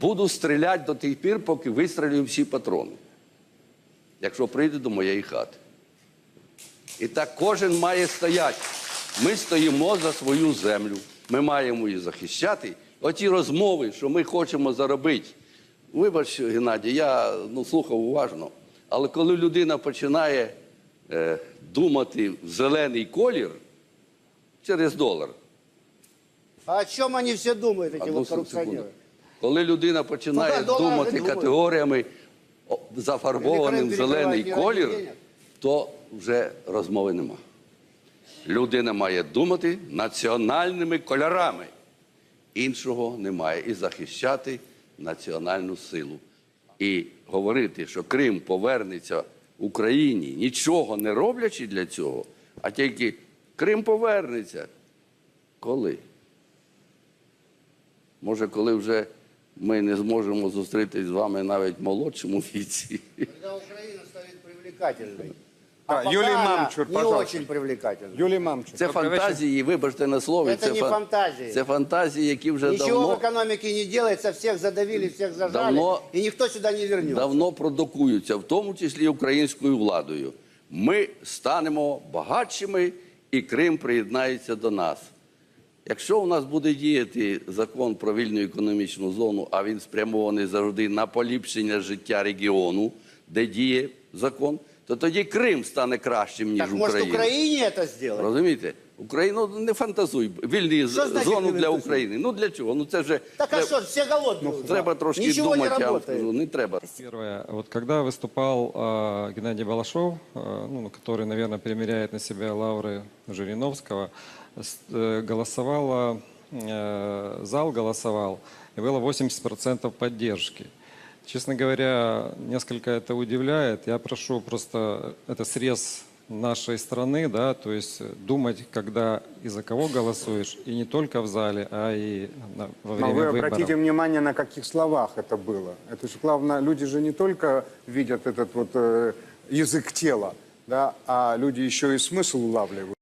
буду стріляти до тих пір, поки вистрілю всі патрони, якщо прийде до моєї хати. І так кожен має стояти. Ми стоїмо за свою землю. Ми маємо її захищати. Оті розмови, що ми хочемо заробити. Вибач, Геннадій, я ну, слухав уважно. Але коли людина починає е, думати в зелений колір через долар, А о чем они все думают, эти Одну вот секунду. Коли людина починає думати категоріями зафарбованим зелений колір, то вже розмови нема. Людина має думати національними кольорами. Іншого немає. І захищати національну силу. І говорити, що Крим повернеться Україні, нічого не роблячи для цього, а тільки Крим повернеться. Коли? Може, коли вже ми не зможемо зустрітись з вами навіть в молодшому віці. Когда Украина станет привлекательной. А, пока Юлий она Мамчур, не пожалуйста. очень привлекательна. Юлий Мамчур. Це фантазії, вибачте на слові. Це не фан- фантазії. Це фантазії, які вже Ничего в давно, экономике не делается, всех задавили, всех зажали, Давно- и никто сюда не вернется. давно продукуються, в тому числі українською владою. Ми станемо багатшими, і Крим приєднається до нас. Якщо у нас буде діяти закон про вільну економічну зону, а він спрямований завжди на поліпшення життя регіону, де діє закон, то тоді Крим стане кращим, ніж Так может Україна. Украине это сделать? Розумієте? Україну не фантазуй. Вільні з- Що значить зону не для фантазуй? України. Ну для чого? Ну це вже Так а треба, что, все голодные уже. треба трошки Ничего думати, не я вам работает. скажу. Не треба. Первое. Вот когда выступал э, Геннадий Балашов, э, ну, который, наверное, примеряет на себя лавры Жириновского, с- э, голосовало, э, зал голосовал, и было 80% поддержки. Честно говоря, несколько это удивляет. Я прошу просто, это срез нашей страны, да, то есть думать, когда и за кого голосуешь, и не только в зале, а и на- во Но время вы выборов. обратите внимание, на каких словах это было. Это же главное, люди же не только видят этот вот э, язык тела, да, а люди еще и смысл улавливают.